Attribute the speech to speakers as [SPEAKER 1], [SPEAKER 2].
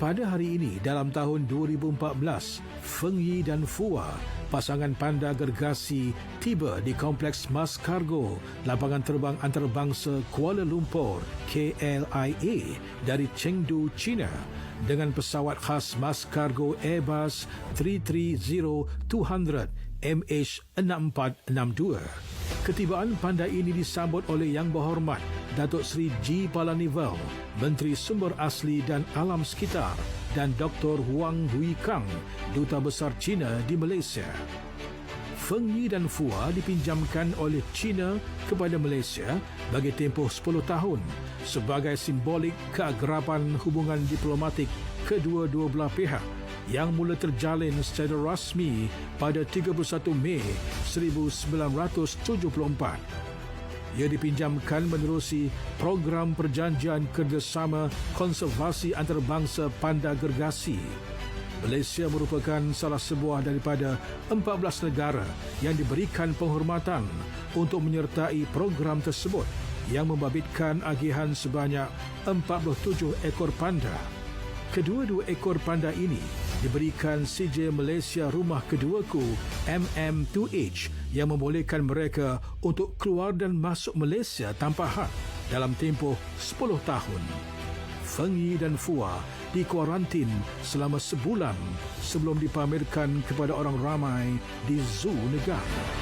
[SPEAKER 1] Pada hari ini dalam tahun 2014, Feng Yi dan Fua, pasangan panda gergasi, tiba di Kompleks Mas Kargo, lapangan terbang antarabangsa Kuala Lumpur, KLIA, dari Chengdu, China dengan pesawat khas Mas Kargo Airbus 330-200 MH6462. Ketibaan panda ini disambut oleh Yang Berhormat Datuk Seri G. Palanivel, Menteri Sumber Asli dan Alam Sekitar dan Dr. Huang Hui Kang, Duta Besar China di Malaysia. Feng Yi dan Fua dipinjamkan oleh China kepada Malaysia bagi tempoh 10 tahun sebagai simbolik keagrapan hubungan diplomatik kedua-dua belah pihak yang mula terjalin secara rasmi pada 31 Mei 1974. Ia dipinjamkan menerusi program perjanjian kerjasama konservasi antarabangsa panda gergasi. Malaysia merupakan salah sebuah daripada 14 negara yang diberikan penghormatan untuk menyertai program tersebut yang membabitkan agihan sebanyak 47 ekor panda. Kedua-dua ekor panda ini diberikan CJ Malaysia Rumah Keduaku MM2H yang membolehkan mereka untuk keluar dan masuk Malaysia tanpa had dalam tempoh 10 tahun. Feng Yi dan Fua dikuarantin selama sebulan sebelum dipamerkan kepada orang ramai di zoo negara.